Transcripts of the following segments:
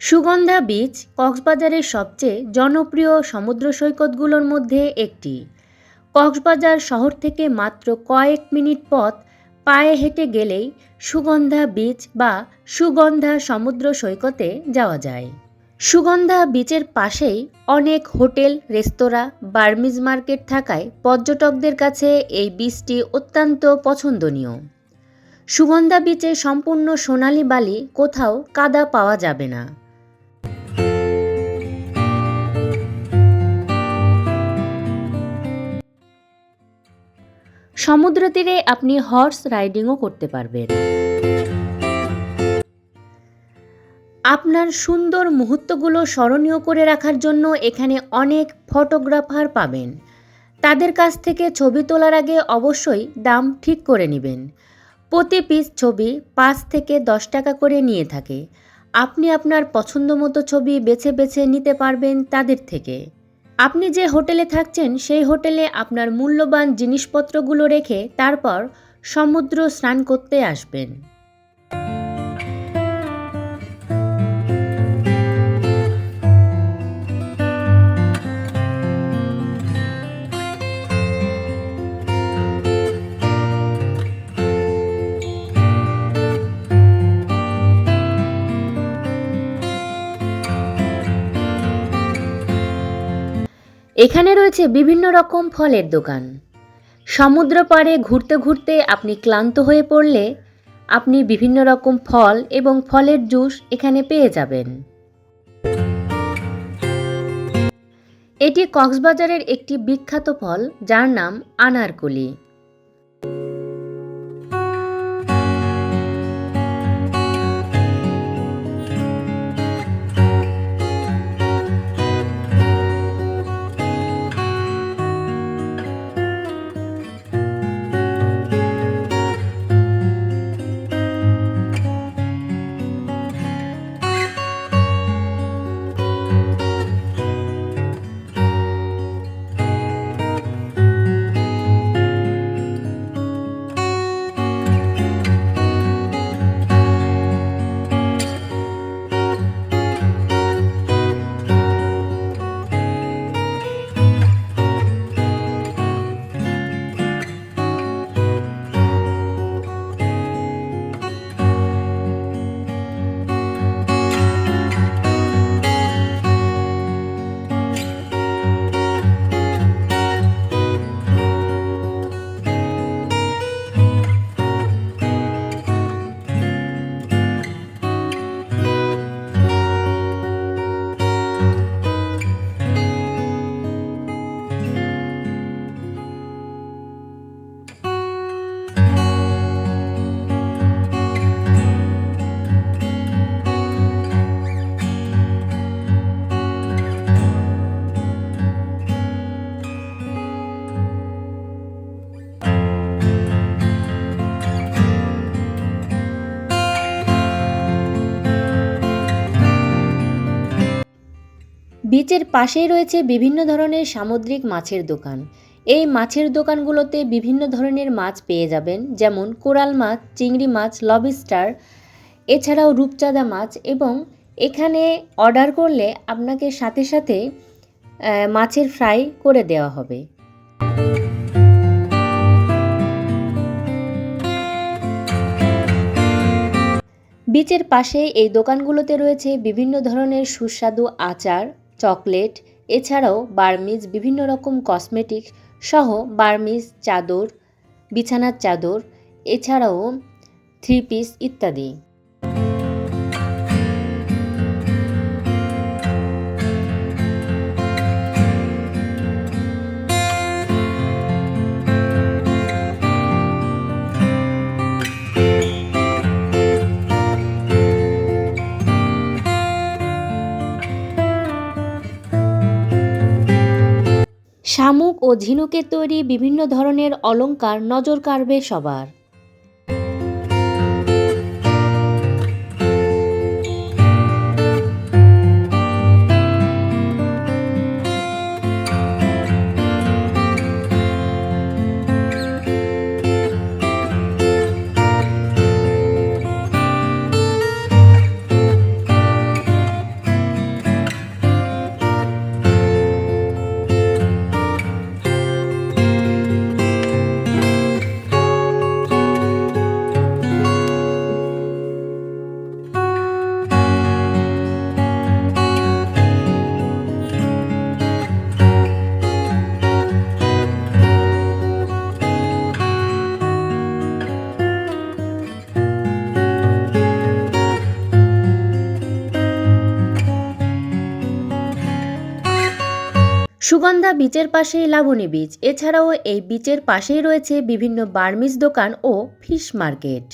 Sugandha beach কক্সবাজারের সবচেয়ে জনপ্রিয় সমুদ্র সৈকতগুলোর মধ্যে একটি। কক্সবাজার শহর থেকে মাত্র কয়েক মিনিট পথ পায়ে হেঁটে গেলেই সুগন্ধা বিচ বা সুগন্ধা সমুদ্র সৈকতে যাওয়া যায়। সুগন্ধা বিচের পাশেই অনেক হোটেল, রেস্তোরাঁ, বার্মিজ মার্কেট থাকায় পর্যটকদের কাছে এই বিচটি অত্যন্ত পছন্দনীয়। সুগন্ধা বিচে সম্পূর্ণ সোনালি বালি কোথাও কাদা পাওয়া যাবে না। সমুদ্র তীরে আপনি হর্স রাইডিংও করতে পারবেন। আপনার সুন্দর মুহূর্তগুলো স্মরণীয় করে রাখার জন্য এখানে অনেক ফটোগ্রাফার পাবেন। তাদের কাছ থেকে ছবি তোলার আগে অবশ্যই দাম ঠিক করে নেবেন। প্রতি পিস ছবি পাঁচ থেকে দশ টাকা করে নিয়ে থাকে। আপনি আপনার পছন্দ মতো ছবি বেছে বেছে নিতে পারবেন তাদের থেকে। আপনি যে হোটেলে থাকছেন, সেই হোটেলে আপনার মূল্যবান জিনিসপত্রগুলো রেখে তারপর সমুদ্র স্নান করতে আসবেন। এখানে রয়েছে বিভিন্ন রকম ফলের দোকান। সমুদ্র পাড়ে ঘুরতে ঘুরতে আপনি ক্লান্ত হয়ে পড়লে আপনি বিভিন্ন রকম ফল এবং ফলের জুস এখানে পেয়ে যাবেন। এটি কক্সবাজারের একটি বিখ্যাত ফল, যার নাম আনারকলি। বিচের পাশেই রয়েছে বিভিন্ন ধরনের সামুদ্রিক মাছের দোকান। এই মাছের দোকানগুলোতে বিভিন্ন ধরনের মাছ পেয়ে যাবেন, যেমন কোরাল মাছ, চিংড়ি মাছ, লবিস্টার, এছাড়াও রূপচাঁদা মাছ এবং এখানে অর্ডার করলে আপনাকে সাথে সাথে মাছের ফ্রাই করে দেওয়া হবে। বিচের পাশে এই দোকানগুলোতে রয়েছে বিভিন্ন ধরনের সুস্বাদু আচার চকলেট, এছাড়াও বার্মিজ, বিভিন্ন রকম কসমেটিক সহ বার্মিজ চাদর, বিছানার চাদর, এছাড়াও থ্রি পিস ইত্যাদি। শামুক ও ঝিনুকের তৈরি বিভিন্ন ধরনের অলঙ্কার নজর কাড়বে সবার। সুগন্ধা বিচের পাশেই লাবণী বিচ। এছাড়াও এই বিচের পাশেই রয়েছে বিভিন্ন বার্মিজ দোকান ও ফিশ মার্কেট।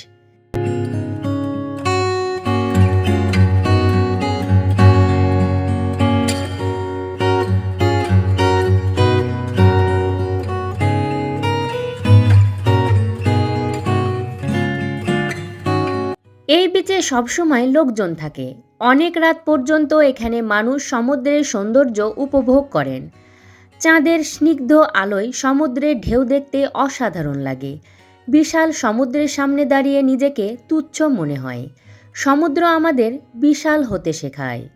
এই বিচে সবসময় লোকজন থাকে। অনেক রাত পর্যন্ত এখানে মানুষ সমুদ্রের সৌন্দর্য উপভোগ করেন। চাঁদের স্নিগ্ধ আলোয় সমুদ্রের ঢেউ দেখতে অসাধারণ লাগে। বিশাল সমুদ্রের সামনে দাঁড়িয়ে নিজেকে তুচ্ছ মনে হয়। সমুদ্র আমাদের বিশাল হতে শেখায়।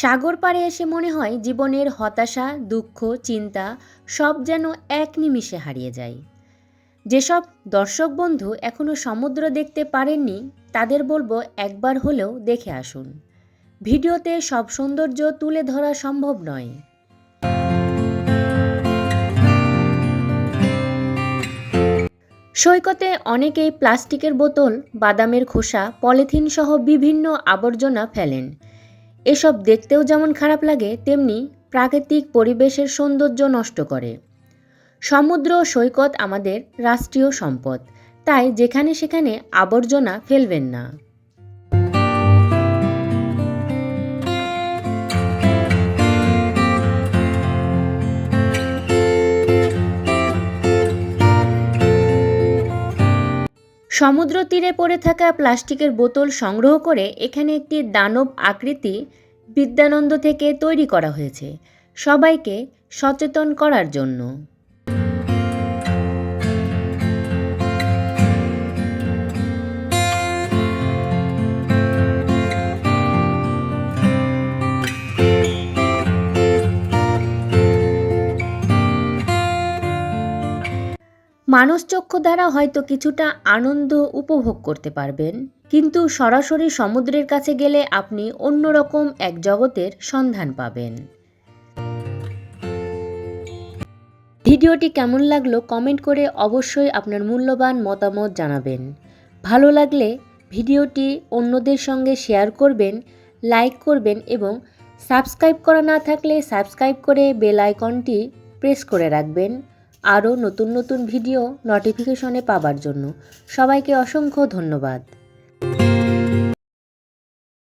সাগর পাড়ে এসে মনে হয় জীবনের হতাশা, দুঃখ, চিন্তা সব যেন এক নিমিষে হারিয়ে যায়। যেসব দর্শক বন্ধু এখনও সমুদ্র দেখতে পারেননি, তাদের বলব একবার হলেও দেখে আসুন। ভিডিওতে সব সৌন্দর্য তুলে ধরা সম্ভব নয়। সৈকতে অনেকেই প্লাস্টিকের বোতল, বাদামের খোসা, পলিথিন সহ বিভিন্ন আবর্জনা ফেলেন। এসব দেখতেও যেমন খারাপ লাগে, তেমনি প্রাকৃতিক পরিবেশের সৌন্দর্য নষ্ট করে। সমুদ্র সৈকত আমাদের রাষ্ট্রীয় সম্পদ, তাই যেখানে সেখানে আবর্জনা ফেলবেন না। সমুদ্র তীরে পড়ে থাকা প্লাস্টিকের বোতল সংগ্রহ করে এখানে একটি দানব আকৃতি বিদ্যানন্দ থেকে তৈরি করা হয়েছে। সবাইকে সচেতন করার জন্য। মানসচক্ষু দ্বারা হয়তো কিছুটা আনন্দ উপভোগ করতে পারবেন, কিন্তু সরাসরি সমুদ্রের কাছে গেলে আপনি অন্যরকম এক জগতের সন্ধান পাবেন। ভিডিওটি কেমন লাগল কমেন্ট করে অবশ্যই আপনার মূল্যবান মতামত জানাবেন। ভালো লাগলে ভিডিওটি অন্যদের সঙ্গে শেয়ার করবেন, লাইক করবেন এবং সাবস্ক্রাইব করা না থাকলে সাবস্ক্রাইব করে বেল আইকনটি প্রেস করে রাখবেন। আরও নতুন নতুন ভিডিও নোটিফিকেশনে পাবার জন্য সবাইকে অসংখ্য ধন্যবাদ।